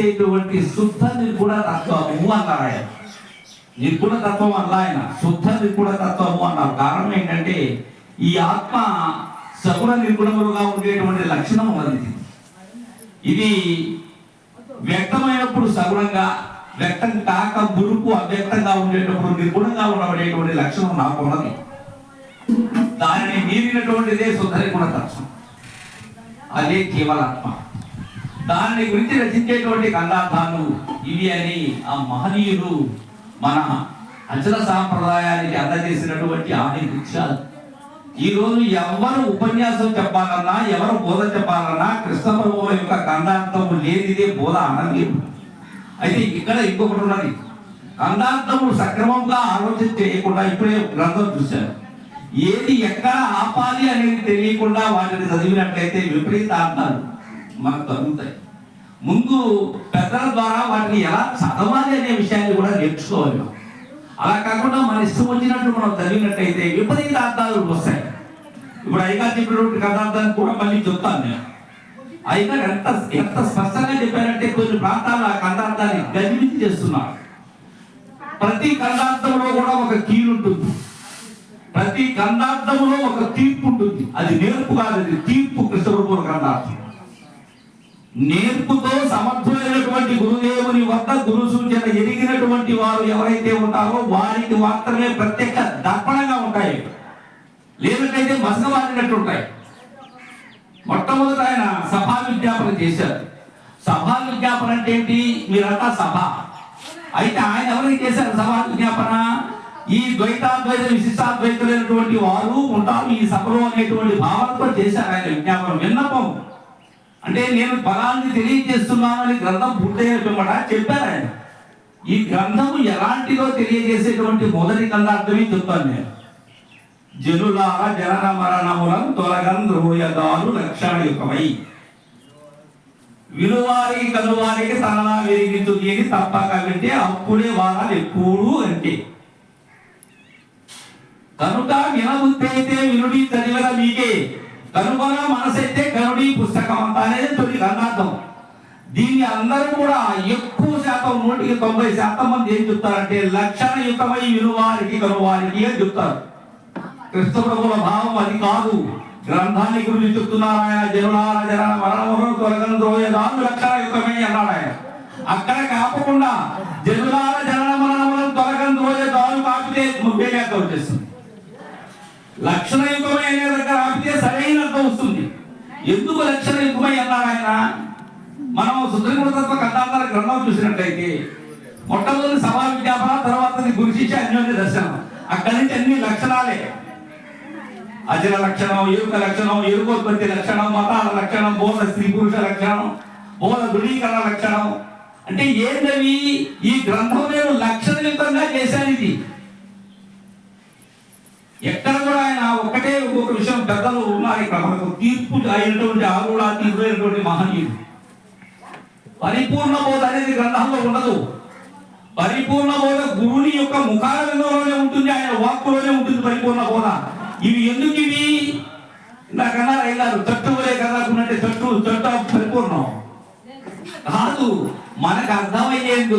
ఇటువంటి శుద్ధ నిర్గుణ తత్వము అన్నారు ఆయన. నిర్గుణ తత్వం అన్న ఆయన. శుద్ధ నిర్గుణ తత్వము అన్నారు. కారణం ఏంటంటే ఈ ఆత్మ సగుణ నిర్గుణములుగా ఉండేటువంటి లక్షణం ఉన్నది. ఇది వ్యక్తమైనప్పుడు సగుణంగా వ్యక్తం కాక గురుకు అవ్యక్తంగా ఉండేటప్పుడు నిర్గుణంగా ఉండబడేటువంటి లక్షణం నాకు ఉన్నది. దానిని మీరినటువంటిదే శుద్ధ నిర్గుణ తత్వం. అదే జీవనాత్మ దాని గురించి రచించేటువంటి కందార్థాలు ఇవి అని ఆ మహనీయులు మన అచల సాంప్రదాయానికి అందజేసినటువంటి ఆది వృక్షాలు. ఈ రోజు ఎవరు ఉపన్యాసం చెప్పాలన్నా ఎవరు బోధ చెప్పాలన్నా కృష్ణ ప్రభువుల యొక్క కందార్థము లేనిదే బోధ అనలేదు. అయితే ఇక్కడ ఇంకొకటి ఉన్నది. కందార్థము సక్రమంగా ఆలోచన చేయకుండా ఇప్పుడే గ్రంథం చూశారు. ఏది ఎక్కడ ఆపాలి అనేది తెలియకుండా వాటిని చదివినట్లయితే విపరీత అంటారు మనకు తగ్గుతాయి ముందు పెద్దల ద్వారా వాటిని ఎలా చదవాలి అనే విషయాన్ని కూడా నేర్చుకోవాలి మనం. అలా కాకుండా మన ఇష్టం వచ్చినట్టు మనం చదివినట్టయితే విపరీత అర్థాలు వస్తాయి. ఇప్పుడు అయ్యగారు చెప్పినటువంటి కథార్థాన్ని కూడా మళ్ళీ చెప్తాను నేను. అయ్యగారు ఎంత ఎంత స్పష్టంగా చెప్పారంటే కొన్ని ప్రాంతాలు ఆ కథార్థాన్ని గజిబిజి చేస్తున్నారు. ప్రతి కథార్థంలో కూడా ఒక కీలు ఉంటుంది. ప్రతి గంధార్థంలో ఒక తీర్పు ఉంటుంది. అది నేర్పు కాదు అది తీర్పు నేర్పుతో సమర్థులైనటువంటి గురుదేవుని వద్ద గురు సూచన ఎరిగినటువంటి వారు ఎవరైతే ఉంటారో వారికి మాత్రమే ప్రత్యక్ష దర్పణంగా ఉంటాయి. లేదంటే మసకబారినట్టు ఉంటాయి. మొట్టమొదట ఆయన సభా విజ్ఞాపన చేశారు. సభా విజ్ఞాపన అంటే ఏంటి? మీరంతా సభ. అయితే ఆయన ఎవరికి చేశారు సభా విజ్ఞాపన ఈ ద్వైతాద్వైత విశిష్టాద్వైతులైనటువంటి వారు ఉంటారు. ఈ సభలో అనేటువంటి భావనతో చేశారు ఆయన విజ్ఞాపన విన్నపం. అంటే నేను ఫలాన్ని తెలియజేస్తున్నానని గ్రంథం పూర్తయ్యేటమాట చెప్పారు ఆయన. ఈ గ్రంథము ఎలాంటిదో తెలియజేసేటువంటి మొదటి కందార్థమే చెప్తాను నేను. జనులార జనన మరణములను తొలగంద్రోయదాలు లక్షణయుకమై విలువారికి కనువారికి తనలా వెలిగించుది అని తప్పక వింటే అప్పుడే వారాలు ఎప్పుడూ అంటే. కనుక వినబుద్ధి అయితే వినుడి చదివిన మీకే. కనుగొన మనసైతే కనుడి పుస్తకం అంతా అనేది తొలి గ్రంథార్థం దీన్ని అందరూ కూడా ఎక్కువ శాతం నూటికి తొంభై శాతం మంది ఏం చెప్తారంటే లక్షణయుతమై విలువారికి కనువారికి అని చెప్తారు. కృష్ణ ప్రభుల భావం అది కాదు. గ్రంథాన్ని గురించి చెప్తున్నారు ఆయన. జనులార జన మరణములను తొలగంద్రోయదాలు లక్షణయుతమై అన్నాడు ఆయన. అక్కడ కాపకుండా జనులార జనన మరణములను తొలగంద్రోయదాలు కాపితే ముప్పై అర్థం వచ్చేస్తుంది లక్షణయుతమై అనే దగ్గర ఆపితే సరైన అర్థం వస్తుంది. ఎందుకు లక్షణయుగమై అన్నాడు ఆయన? మనం సుందరగుణతత్వ కథాంతర గ్రంథం చూసినట్లయితే మొట్టమొదటి సభా విజ్ఞాపన తర్వాత గురు శిష్య అన్యోన్య దర్శనం. అక్కడి నుంచి అన్ని లక్షణాలే. అజల లక్షణం ఏక లక్షణం ఏకోత్పత్తి లక్షణం మతాల లక్షణం బోధ స్త్రీ పురుష లక్షణం బోధ దృఢీకరణ లక్షణం. అంటే ఏంటవి ఈ గ్రంథం నేను లక్షణయుతంగా చేశాను ఇది. ఎక్కడ కూడా ఆయన ఒకటే ఒక్కొక్క విషయం పెద్దలు ఉన్నారు ఇక్కడ. మనకు తీర్పు అయినటువంటి ఆరుడా తీర్పులైనటువంటి మహనీయుడు. పరిపూర్ణ బోధ అనేది గ్రంథంలో ఉండదు. పరిపూర్ణ బోధ గురుని యొక్క ముఖాల ఉంటుంది ఆయన వాక్కులోనే ఉంటుంది పరిపూర్ణ బోధ ఇవి ఎందుకు ఇవి? ఇందాకన్నా అయ్యారు చెట్టు వలే కదాకున్నట్టే చెట్టు చెట్టు పరిపూర్ణం. కాదు మనకు అర్థమయ్యేందుకు